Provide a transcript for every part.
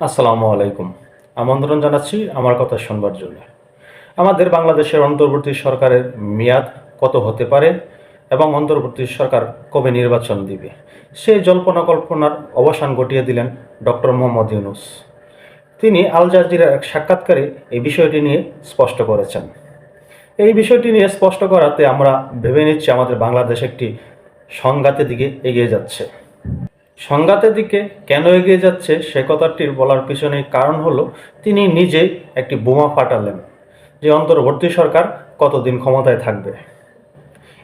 আসসালামু আলাইকুম। আমন্ত্রণ জানাচ্ছি আমার কথা শুনবার জন্য। আমাদের বাংলাদেশের অন্তর্বর্তী সরকারের মেয়াদ কত হতে পারে এবং অন্তর্বর্তী সরকার কবে নির্বাচন দিবে? সেই জল্পনা কল্পনার অবসান ঘটিয়ে দিলেন ডক্টর মোহাম্মদ ইউনুস। তিনি আল জাজিরার এক সাক্ষাৎকারে এই বিষয়টি নিয়ে স্পষ্ট করেছেন। এই বিষয়টি নিয়ে স্পষ্ট করাতে আমরা ভেবে নিচ্ছি আমাদের বাংলাদেশ একটি সংঘাতের দিকে এগিয়ে যাচ্ছে। সংঘাতের দিকে কেন এগিয়ে যাচ্ছে সে কথাটির বলার পিছনে কারণ হলো, তিনি নিজে একটি বোমা ফাটালেন, যে অন্তর্বর্তী সরকার কতদিন ক্ষমতায় থাকবে।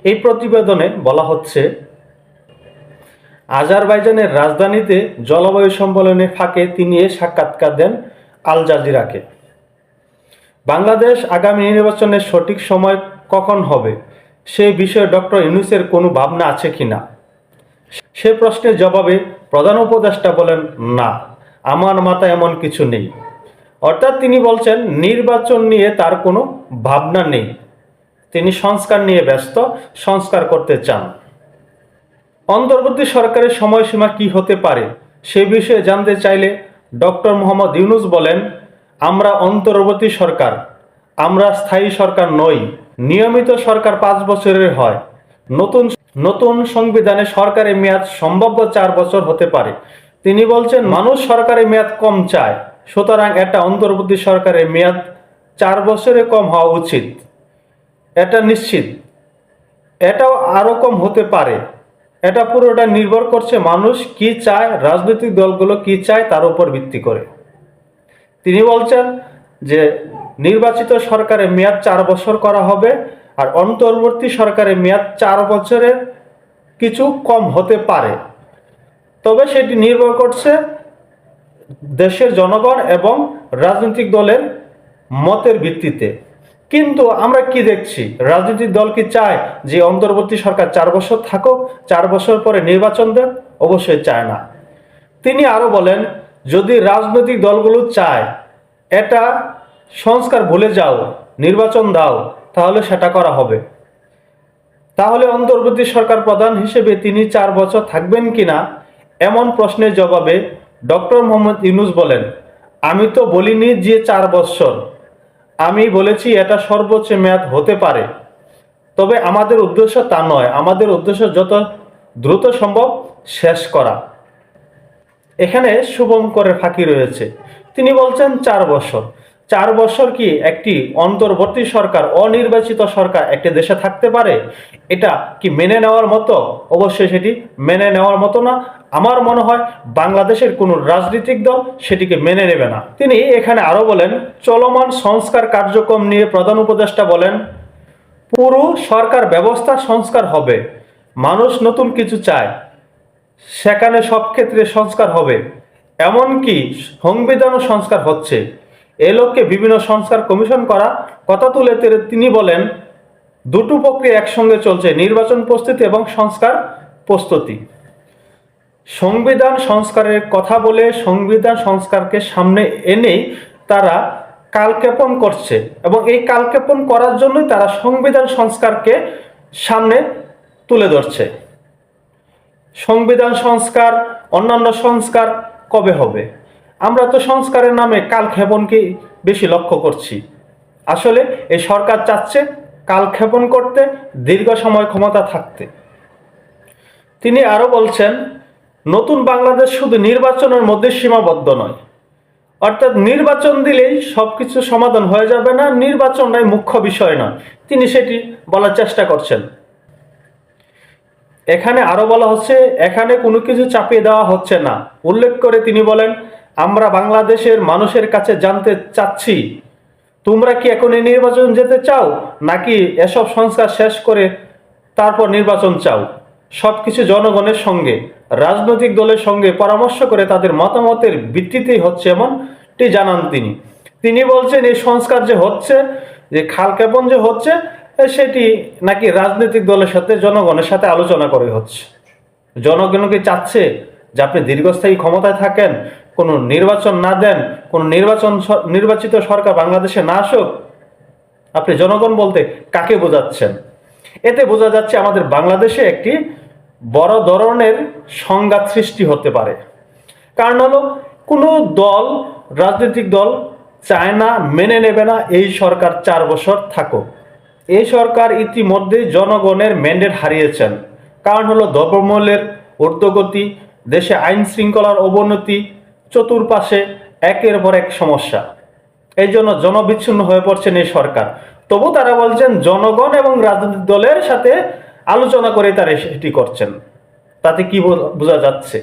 এই প্রতিবেদনে বলা হচ্ছে, আজারবাইজানের রাজধানীতে জলবায়ু সম্মেলনের ফাঁকে তিনি এ সাক্ষাৎকার দেন আল জাজিরাকে। বাংলাদেশ আগামী নির্বাচনের সঠিক সময় কখন হবে সেই বিষয়ে ডক্টর ইউনুসের কোনো ভাবনা আছে কিনা? সে প্রশ্নের জবাবে প্রধান উপদেষ্টা বলেন, না, আমার মাথায় এমন কিছু নেই। অর্থাৎ তিনি বলছেন, নির্বাচন নিয়ে তার কোনো ভাবনা নেই। তিনি সংস্কার নিয়ে ব্যস্ত, সংস্কার করতে চান। অন্তর্বর্তী সরকারের সময়সীমা কি হতে পারে সে বিষয়ে জানতে চাইলে ডক্টর মোহাম্মদ ইউনুস বলেন, আমরা অন্তর্বর্তী সরকার, আমরা স্থায়ী সরকার নই। নিয়মিত সরকার পাঁচ বছরের হয়। নতুন নতুন সংবিধানে সরকারের মেয়াদ সম্ভাব্য চার বছর হতে পারে। তিনি বলছেন, মানুষ সরকারের মেয়াদ কম চায়, সুতরাং এটা অন্তর্বর্তী সরকারের মেয়াদ চার বছরে কম হওয়া উচিত। এটা নিশ্চিত। এটাও আরও কম হতে পারে। এটা পুরোটা নির্ভর করছে মানুষ কি চায়, রাজনৈতিক দলগুলো কি চায় তার উপর ভিত্তি করে। তিনি বলছেন যে, নির্বাচিত সরকারের মেয়াদ চার বছর করা হবে আর অন্তর্বর্তী সরকারের মেয়াদ চার বছরের কিছু কম হতে পারে। তবে সেটি নির্ভর করছে দেশের জনগণ এবং রাজনৈতিক দলের মতের ভিত্তিতে। কিন্তু আমরা কি দেখছি? রাজনৈতিক দল কি চায় যে অন্তর্বর্তী সরকার চার বছর থাকুক, চার বছর পরে নির্বাচন দেন অবশ্যই চায় না। তিনি আরও বলেন, যদি রাজনৈতিক দলগুলো চায়, এটা সংস্কার ভুলে যাও, নির্বাচন দাও তাহলে সেটা করা হবে। তাহলে অন্তর্বর্তী সরকার প্রধান হিসেবে তিনি চার বছর থাকবেন কিনা, এমন প্রশ্নের জবাবে ডক্টর মোহাম্মদ ইউনুস বলেন, আমি তো বলিনি যে চার বছর আমি বলেছি এটা সর্বোচ্চ মেয়াদ হতে পারে। তবে আমাদের উদ্দেশ্য তা নয়। আমাদের উদ্দেশ্য যত দ্রুত সম্ভব শেষ করা। এখানে শুভঙ্করের ফাঁকি রয়েছে। তিনি বলছেন, চার বছর চার বছর কি একটি অন্তর্বর্তী সরকার, অনির্বাচিত সরকার একটি দেশে থাকতে পারে? এটা কি মেনে নেওয়ার মতো? অবশ্যই সেটি মেনে নেওয়ার মতো না। আমার মনে হয় বাংলাদেশের কোনো রাজনৈতিক দল সেটিকে মেনে নেবে না। তিনি এখানে আরও বলেন, চলমান সংস্কার কার্যক্রম নিয়ে প্রধান উপদেষ্টা বলেন, পুরো সরকার ব্যবস্থা সংস্কার হবে। মানুষ নতুন কিছু চায়। সেখানে সব ক্ষেত্রে সংস্কার হবে। এমনকি সংবিধানও সংস্কার হচ্ছে। এ লক্ষ্যে বিভিন্ন সংস্কার কমিশন করা, কথা তুলে তিনি বলেন, দুটো প্রক্রিয়া একসঙ্গে চলছে, নির্বাচন প্রস্তুতি এবং সংস্কার প্রস্তুতি। সংবিধান সংস্কারের কথা বলে সংবিধান সংস্কারকে সামনে এনেই তারা কালক্ষেপণ করছে এবং এই কালক্ষেপণ করার জন্যই তারা সংবিধান সংস্কারকে সামনে তুলে ধরছে। সংবিধান সংস্কার, অন্যান্য সংস্কার কবে হবে? আমরা তো সংস্কারের নামে কালক্ষেপণকেই বেশি লক্ষ্য করছি। আসলে এই সরকার চাচ্ছে কালক্ষেপণ করতে, দীর্ঘ সময় ক্ষমতা থাকতে। তিনি আরও বলছেন, নতুন বাংলাদেশ শুধু নির্বাচনের মধ্যে সীমাবদ্ধ নয়। অর্থাৎ নির্বাচন দিলেই সব কিছু সমাধান হয়ে যাবে না নির্বাচনটাই মুখ্য বিষয় নয়। তিনি সেটি বলার চেষ্টা করছেন। এখানে আরও বলা হচ্ছে, এখানে কোনো কিছু চাপিয়ে দেওয়া হচ্ছে না। উল্লেখ করে তিনি বলেন আমরা বাংলাদেশের মানুষের কাছে জানতে চাচ্ছি, তোমরা কি এখন এই নির্বাচন যেতে চাও, নাকি এসব সংস্কার শেষ করে তারপর নির্বাচন চাও? সব কিছু জনগণের সঙ্গে, রাজনৈতিক দলের সঙ্গে পরামর্শ করে তাদের মতামতের ভিত্তিতেই হচ্ছে এমনটি জানান তিনি। তিনি বলছেন, এই সংস্কার যে হচ্ছে, যে খালকেপন যে হচ্ছে, সেটি নাকি রাজনৈতিক দলের সাথে, জনগণের সাথে আলোচনা করে হচ্ছে। জনগণকে চাচ্ছে যে আপনি দীর্ঘস্থায়ী ক্ষমতায় থাকেন, কোনো নির্বাচন না দেন, কোনো নির্বাচন নির্বাচিত সরকার বাংলাদেশে না আসুক, আপনি জনগণ বলতে কাকে বোঝাচ্ছেন? এতে বোঝা যাচ্ছে আমাদের বাংলাদেশে একটি বড় ধরনের সংঘাত সৃষ্টি হতে পারে। কারণ হলো, কোনো দল, রাজনৈতিক দল চায় না, মেনে নেবে না এই সরকার চার বছর থাকুক। এই সরকার ইতিমধ্যে জনগণের ম্যান্ডেট হারিয়েছেন। কারণ হলো দ্রব্যমূল্যের ঊর্ধ্বগতি দেশে আইন শৃঙ্খলার অবনতি চতুর্পাশে একের পর এক সমস্যা। এই জন্য জনবিচ্ছিন্ন হয়ে পড়ছেন এই সরকার। তবু তারা বলছেন, জনগণ এবং রাজনৈতিক দলের সাথে আলোচনা করে তারা সেটি করছেন। তাতে কি বোঝা যাচ্ছে?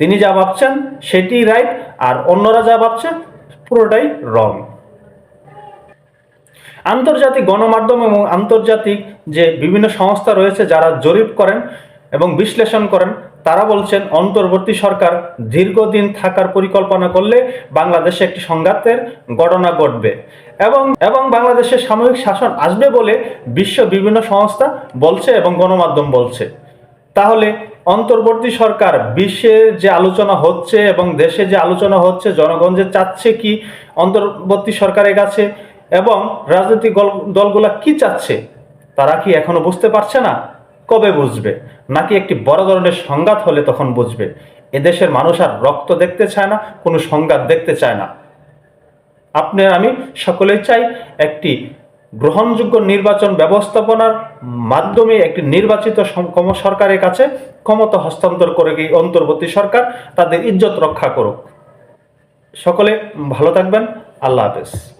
তিনি যা ভাবছেন সেটি রাইট, আর অন্যরা যা ভাবছেন পুরোটাই রং। আন্তর্জাতিক গণমাধ্যম এবং আন্তর্জাতিক যে বিভিন্ন সংস্থা রয়েছে যারা জরিপ করেন এবং বিশ্লেষণ করেন তারা বলছেন, অন্তর্বর্তী সরকার দীর্ঘদিন থাকার পরিকল্পনা করলে বাংলাদেশে একটি সংঘাতের ঘটনা ঘটবে। এবং এবং বাংলাদেশে সাময়িক শাসন আসবে বলে বিশ্ব বিভিন্ন সংস্থা বলছে এবং গণমাধ্যম বলছে। তাহলে অন্তর্বর্তী সরকার বিশ্বের যে আলোচনা হচ্ছে এবং দেশে যে আলোচনা হচ্ছে, জনগণ যে চাচ্ছে কি অন্তর্বর্তী সরকারের কাছে এবং রাজনৈতিক দল- দলগুলা কি চাচ্ছে, তারা কি এখনও বুঝতে পারছে না? কবে বুঝবে? নাকি একটি বড় ধরনের সংঘাত হলে তখন বুঝবে? এদেশের মানুষ আর রক্ত দেখতে চায় না, কোনো সংঘাত দেখতে চায় না। আপনি আমি সকলেই চাই একটি গ্রহণযোগ্য নির্বাচন ব্যবস্থাপনার মাধ্যমে একটি নির্বাচিত সরকারের কাছে ক্ষমতা হস্তান্তর করে গিয়ে অন্তর্বর্তী সরকার তাদের ইজ্জত রক্ষা করুক। সকলে ভালো থাকবেন। আল্লাহ হাফেজ।